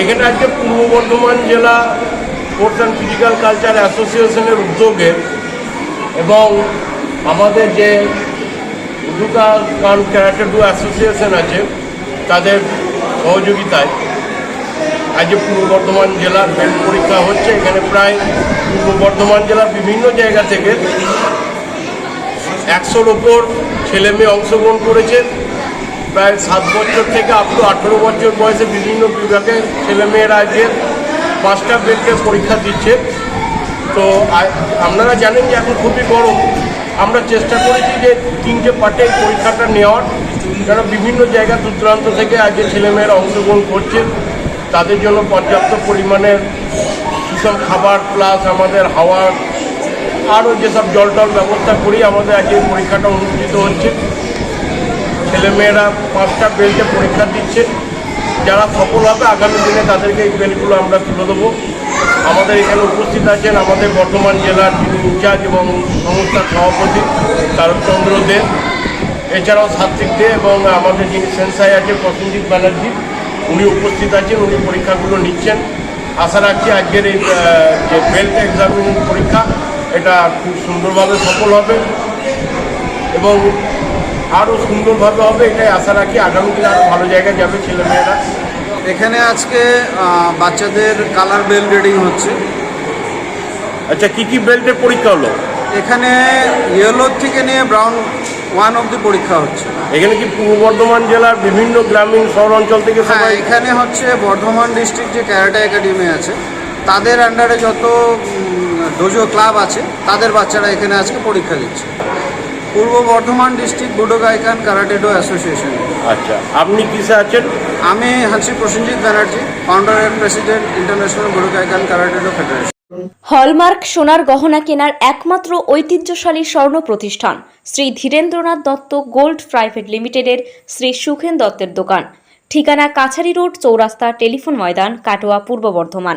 এখানে আজকে পূর্ব বর্ধমান জেলা স্পোর্টস অ্যান্ড ফিজিক্যাল কালচার অ্যাসোসিয়েশনের উদ্যোগে এবং আমাদের যে উদুকা গান ক্যারাটে ডু অ্যাসোসিয়েশন আছে, তাদের সহযোগিতায় আজকে পূর্ব বর্ধমান জেলার ব্যাংক পরীক্ষা হচ্ছে। এখানে প্রায় পূর্ব বর্ধমান জেলার বিভিন্ন জায়গা থেকে একশোর ওপর ছেলে মেয়ে অংশগ্রহণ করেছে। প্রায় সাত বছর থেকে আপ টু আঠেরো বছর বয়সে বিভিন্ন বিভাগে ছেলেমেয়েরা আজকে পাঁচটা বেল্টের পরীক্ষা দিচ্ছে। তো আপনারা জানেন যে এখন খুবই গরম। আমরা চেষ্টা করেছি যে তিনটে পার্টে এই পরীক্ষাটা নেওয়ার। কারণ বিভিন্ন জায়গা দূর দূরান্ত থেকে আজকে ছেলেমেয়েরা অংশগ্রহণ করছে, তাদের জন্য পর্যাপ্ত পরিমাণের সুষম খাবার প্লাস আমাদের হাওয়া, আরও যেসব জল টল ব্যবস্থা করি আমাদের আজকে পরীক্ষাটা অনুষ্ঠিত হচ্ছে। ছেলেমেয়েরা পাঁচটা বেল্টে পরীক্ষা দিচ্ছে। যারা সফল হবে, আগামী দিনে তাদেরকে এই বেল্টগুলো আমরা তুলে দেবো। আমাদের এখানে উপস্থিত আছেন আমাদের বর্ধমান জেলার যিনি ইনচার্জ এবং সংস্থার সভাপতি তারকচন্দ্র দে। এছাড়াও সাত্বিক দে এবং আমাদের যিনি সেন্সাই আছে প্রসেনজিৎ ব্যানার্জি, উনি উপস্থিত আছেন, উনি পরীক্ষাগুলো নিচ্ছেন। আশা রাখছি আজকের এই যে বেল্ট এক্সামিন পরীক্ষা, এটা খুব সুন্দরভাবে সফল হবে। এবং আরও সুন্দরভাবে হবে এটাই আশা রাখি। আগামী দিনে আরও ভালো জায়গায় যাবে ছেলেমেয়েরা। এখানে আজকে বাচ্চাদের কালার বেল রিডিং হচ্ছে। আচ্ছা কি কি বেল্টের পরীক্ষা হলো? এখানে ইয়েলো থেকে নিয়ে ব্রাউন ওয়ান অবধি পরীক্ষা হচ্ছে। এখানে কি পূর্ব বর্ধমান জেলার বিভিন্ন গ্রামীণ শহর অঞ্চল থেকে হ্যাঁ সবাই এখানে হচ্ছে বর্ধমান ডিস্ট্রিক্ট যে ক্যারাটা একাডেমি আছে তাদের আন্ডারে যত ডোজো ক্লাব আছে তাদের বাচ্চারা এখানে আজকে পরীক্ষা দিচ্ছে। Purba Bardhaman district Budo Gaikan Karatedo association. আচ্ছা আপনি কিসে আছেন? আমি হচ্ছি Prasenjit Banerjee founder and president international Budo Gaikan Karatedo federation hallmark সোনার গহনা কেনার একমাত্র ঐতিহ্যশালী স্বর্ণ প্রতিষ্ঠান শ্রী ধীরেন্দ্রনাথ দত্ত গোল্ড প্রাইভেট লিমিটেডের শ্রী সুখেন দত্তের দোকান। ঠিকানা কাছারি রোড চৌরাস্তা টেলিফোন ময়দান কাটোয়া পূর্ব বর্ধমান।